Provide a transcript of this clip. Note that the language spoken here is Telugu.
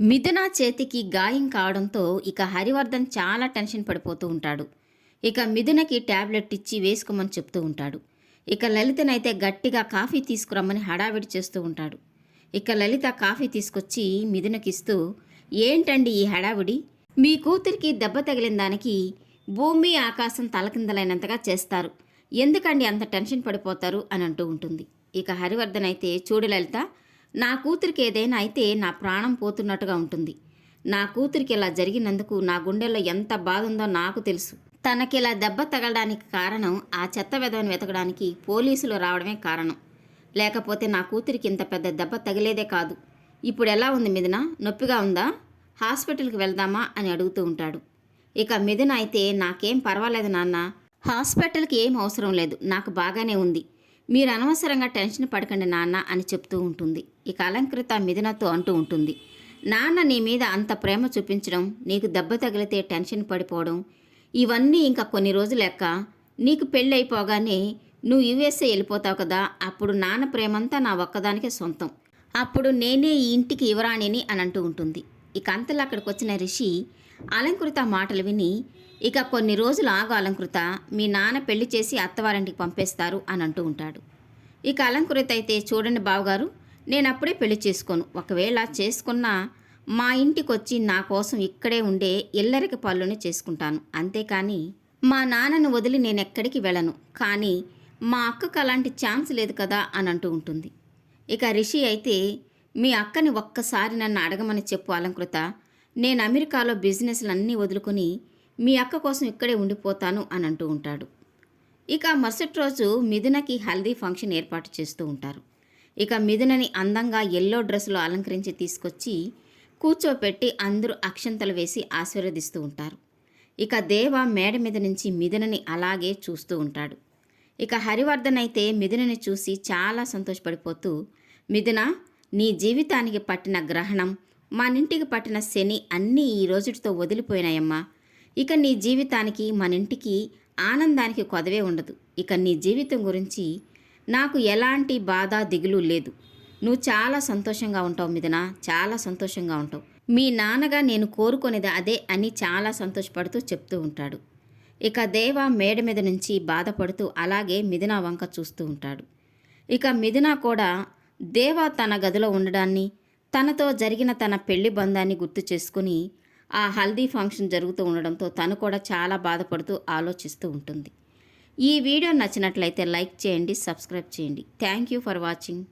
మిథున చేతికి గాయం కావడంతో ఇక హరివర్ధన్ చాలా టెన్షన్ పడిపోతూ ఉంటాడు. ఇక మిథునకి టాబ్లెట్ ఇచ్చి వేసుకోమని చెప్తూ ఉంటాడు. ఇక లలితనైతే గట్టిగా కాఫీ తీసుకురమ్మని హడావిడి చేస్తూ ఉంటాడు. ఇక లలిత కాఫీ తీసుకొచ్చి మిథునకిస్తూ ఏంటండి ఈ హడావిడి? మీ కూతురికి దెబ్బ తగిలిన దానికి భూమి ఆకాశం తలకిందలైనంతగా చేస్తారు. ఎందుకండి అంత టెన్షన్ పడిపోతారు? అని అంటూ ఉంటుంది. ఇక హరివర్ధన్ అయితే చూడు లలిత నా కూతురికి ఏదైనా అయితే నా ప్రాణం పోతున్నట్టుగా ఉంటుంది. నా కూతురికి ఇలా జరిగినందుకు నా గుండెల్లో ఎంత బాధ ఉందో నాకు తెలుసు. తనకి ఇలా దెబ్బ తగలడానికి కారణం ఆ చెత్త వెధవని వెతకడానికి పోలీసులు రావడమే కారణం. లేకపోతే నా కూతురికి ఇంత పెద్ద దెబ్బ తగిలేదే కాదు. ఇప్పుడు ఎలా ఉంది మిథున? నొప్పిగా ఉందా? హాస్పిటల్కి వెళ్దామా? అని అడుగుతూ ఉంటాడు. ఇక మిథున అయితే నాకేం పర్వాలేదు నాన్న. హాస్పిటల్కి ఏం అవసరం లేదు. నాకు బాగానే ఉంది. మీరు అనవసరంగా టెన్షన్ పడకండి నాన్న అని చెప్తూ ఉంటుంది. ఇక అలంకృత మిథునతో అంటూ ఉంటుంది. నాన్న నీ మీద అంత ప్రేమ చూపించడం నీకు దెబ్బ తగిలితే టెన్షన్ పడిపోవడం ఇవన్నీ ఇంకా కొన్ని రోజులు లెక్క నీకు పెళ్ళి అయిపోగానే నువ్వు యుఎస్ఏ వెళ్ళిపోతావు కదా అప్పుడు నాన్న ప్రేమంతా నా ఒక్కదానికే సొంతం. అప్పుడు నేనే ఈ ఇంటికి యువరాణిని అని అంటూ ఉంటుంది. ఇక అంతలో అక్కడికి వచ్చిన రిషి అలంకృత మాటలు విని ఇక కొన్ని రోజులు ఆగు అలంకృత మీ నాన్న పెళ్ళి చేసి అత్తవారింటికి పంపేస్తారు అని అంటూ ఉంటాడు. ఇక అలంకృత అయితే చూడండి బావగారు నేను అప్పుడే పెళ్ళి చేసుకోను. ఒకవేళ చేసుకున్నా మా ఇంటికి వచ్చి నా కోసం ఇక్కడే ఉండే ఇల్లరికి పళ్ళుని చేసుకుంటాను. అంతేకాని మా నాన్నను వదిలి నేను ఎక్కడికి వెళ్ళను. కానీ మా అక్కకు అలాంటి ఛాన్స్ లేదు కదా అని అంటూ ఉంటుంది. ఇక రిషి అయితే మీ అక్కని ఒక్కసారి నన్ను అడగమని చెప్పు అలంకృత నేను అమెరికాలో బిజినెస్లు అన్నీ వదులుకొని మీ అక్క కోసం ఇక్కడే ఉండిపోతాను అని అంటూ ఉంటాడు. ఇక మరుసటి రోజు మిథునకి హల్దీ ఫంక్షన్ ఏర్పాటు చేస్తూ ఉంటారు. ఇక మిథునని అందంగా ఎల్లో డ్రెస్సులో అలంకరించి తీసుకొచ్చి కూర్చోపెట్టి అందరూ అక్షంతలు వేసి ఆశీర్వదిస్తూ ఉంటారు. ఇక దేవ మేడ మీద నుంచి మిథునని అలాగే చూస్తూ ఉంటాడు. ఇక హరివర్ధన్ అయితే మిథునని చూసి చాలా సంతోషపడిపోతూ మిథున నీ జీవితానికి పట్టిన గ్రహణం మనింటికి పట్టిన శని అన్నీ ఈ రోజుటితో వదిలిపోయినాయమ్మా. ఇక నీ జీవితానికి మనింటికి ఆనందానికి కొదవే ఉండదు. ఇక నీ జీవితం గురించి నాకు ఎలాంటి బాధ దిగులు లేదు. నువ్వు చాలా సంతోషంగా ఉంటావు మిథున చాలా సంతోషంగా ఉంటావు. మీ నాన్నగా నేను కోరుకునేది అదే అని చాలా సంతోషపడుతూ చెప్తూ ఉంటాడు. ఇక దేవ మేడ మీద నుంచి బాధపడుతూ అలాగే మిథునా వంక చూస్తూ ఉంటాడు. ఇక మిథునా కూడా దేవ తన గదిలో ఉండడాన్ని తనతో జరిగిన తన పెళ్ళి బంధాన్ని గుర్తు చేసుకుని ఆ హల్దీ ఫంక్షన్ జరుగుతూ ఉండడంతో తను కూడా చాలా బాధపడుతూ ఆలోచిస్తూ ఉంటుంది. ఈ వీడియో నచ్చినట్లయితే లైక్ చేయండి సబ్స్క్రైబ్ చేయండి. Thank you for watching.